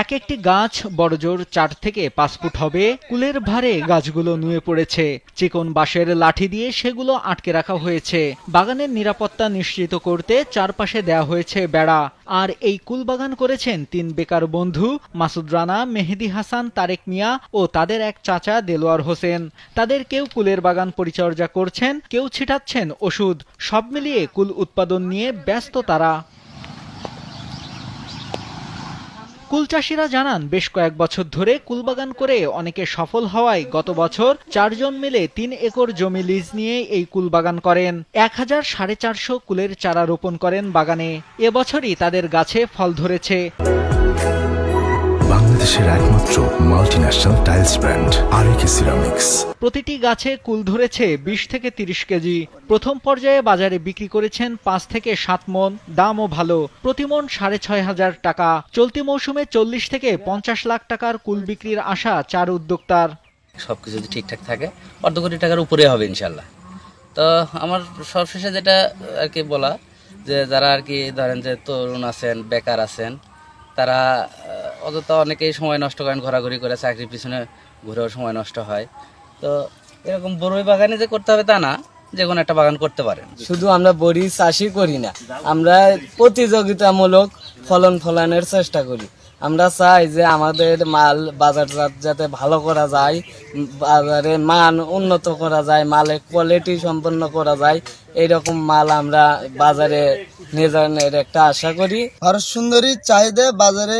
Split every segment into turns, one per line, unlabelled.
এক একটি গাছ বড়জোর চার থেকে পাঁচ ফুট হবে। কুলের ভারে গাছগুলো নুয়ে পড়েছে। চিকন বাঁশের লাঠি দিয়ে সেগুলো আটকে রাখা হয়েছে। বাগানের নিরাপত্তা নিশ্চিত করতে চারপাশে দেয়া হয়েছে বেড়া। আর এই কুল বাগান করেছেন তিন বেকার বন্ধু, মাসুদ রানা, মেহেদি হাসান, তারেক মিয়া ও তাদের এক চাচা দেলোয়ার হোসেন। তাদের কেউ কুলের বাগান পরিচর্যা করছেন, কেউ ছিটাচ্ছেন ওষুধ। সব মিলিয়ে কুল উৎপাদন নিয়ে ব্যস্ত তারা। কুল চাষিরা জানান, বেশ কয়েক বছর ধরে কুলবাগান করে অনেকে সফল হওয়ায় গত বছর চারজন মিলে তিন একর জমি লিজ নিয়ে এই কুলবাগান করেন। এক হাজার সাড়ে চারশো কুলের চারা রোপণ করেন বাগানে। এবছরই তাদের গাছে ফল ধরেছে।
বাংলাদেশের একমাত্র multinational tiles brand RAK ceramics
প্রতিটি গাছে কুল ধরেছে বিশ থেকে তিরিশ কেজি। প্রথম পর্যায়ে বাজারে বিক্রি করেছেন পাঁচ থেকে সাত মন দামও ভালো। প্রতি মন সাড়ে ছয় হাজার টাকা। চলতি মৌসুমে চল্লিশ থেকে পঞ্চাশ লাখ টাকার কুল বিক্রির আশা চার উদ্যোক্তার।
সব কিছু যদি ঠিকঠাক থাকে অর্ধ কোটি টাকার উপরে হবে ইনশাল্লাহ তো আমার সবশেষে যেটা আর কি বলা যে যারা আর কি ধরেন যে তরুণ আছেন বেকার আছেন তারা অযথা অনেকেই সময় নষ্ট করেন ঘোরাঘুরি করে চাকরির পিছনে ঘুরেও সময় নষ্ট হয়। তো এরকম বড়ই বাগানে যে করতে হবে তা না যে কোনো একটা বাগান করতে পারেন।
শুধু আমরা বড়ি চাষই করি না আমরা প্রতিযোগিতামূলক ফলন ফলানোর চেষ্টা করি। আমরা চাই যে আমাদের মাল বাজারজাত যাতে ভালো করা যায় বাজারে মান উন্নত করা যায় মালের কোয়ালিটি সম্পন্ন করা যায় এইরকম মাল আমরা বাজারে নিয়ে যাওয়ার একটা আশা করি।
ভারত সুন্দরীর চাহিদা বাজারে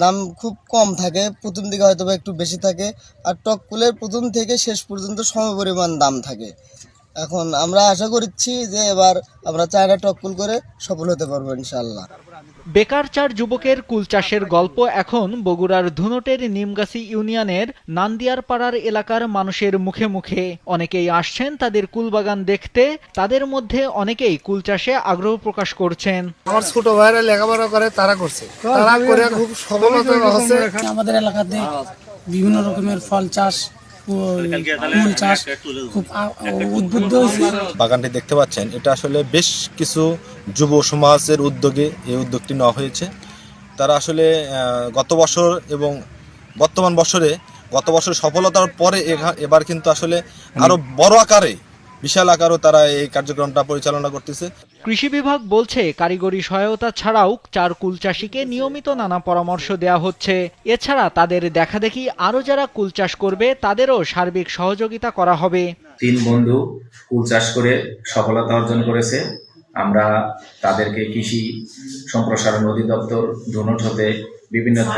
দাম খুব কম থাকে, প্রথম দিকে হয়তো একটু বেশি থাকে, আর টক কুলের প্রথম থেকে শেষ পর্যন্ত সমপরিমাণ দাম থাকে। এখন আমরা আশা করছি যে এবার আমরা চায়না টককুল করে সফল হতে পারব ইনশাল্লাহ
বেকার চার যুবকের কুল চাষের গল্প এখন বগুড়ার ধুনটের নিমগাছি ইউনিয়নের নান্দিয়ার পাড়ার এলাকার মানুষের মুখে মুখে। অনেকেই আসছেন তাদের কুল বাগান দেখতে তাদের মধ্যে অনেকেই কুল চাষে আগ্রহ প্রকাশ করছেন।
আমার ছোট ভাইরা লেখাপড়া করে তারা করছে। তারা করে খুব সফলতা হচ্ছে
আমাদের এলাকাতে বিভিন্ন রকমের ফল চাষ ফুল চাষ খুব উদ্বুদ্ধ হয়েছে।
বাগানটি দেখতে পাচ্ছেন এটা আসলে বেশ কিছু যুব সমাজের উদ্যোগে এই উদ্যোগটি নেওয়া হয়েছে। তারা আসলে গত বছর এবং বর্তমান বছরে গত বছর সফলতার পরে এঘা- এবার কিন্তু আসলে আরও বড় আকারে বিশাল আকারও তারা এই কার্যক্রমটা পরিচালনা করতেছে।
কৃষি বিভাগ বলছে কারিগরি সহায়তা ছাড়াও চার কুল চাষিকে নিয়মিত নানা পরামর্শ দেওয়া হচ্ছে। এছাড়া তাদের দেখাদেখি আরও যারা কুল চাষ করবে তাদেরও সার্বিক সহযোগিতা করা হবে।
তিন বন্ধু কুল চাষ করে সফলতা অর্জন করেছে। আমরা তাদেরকে কৃষি সম্প্রসারণ অধিদপ্তর ধনুট হতে বিভিন্ন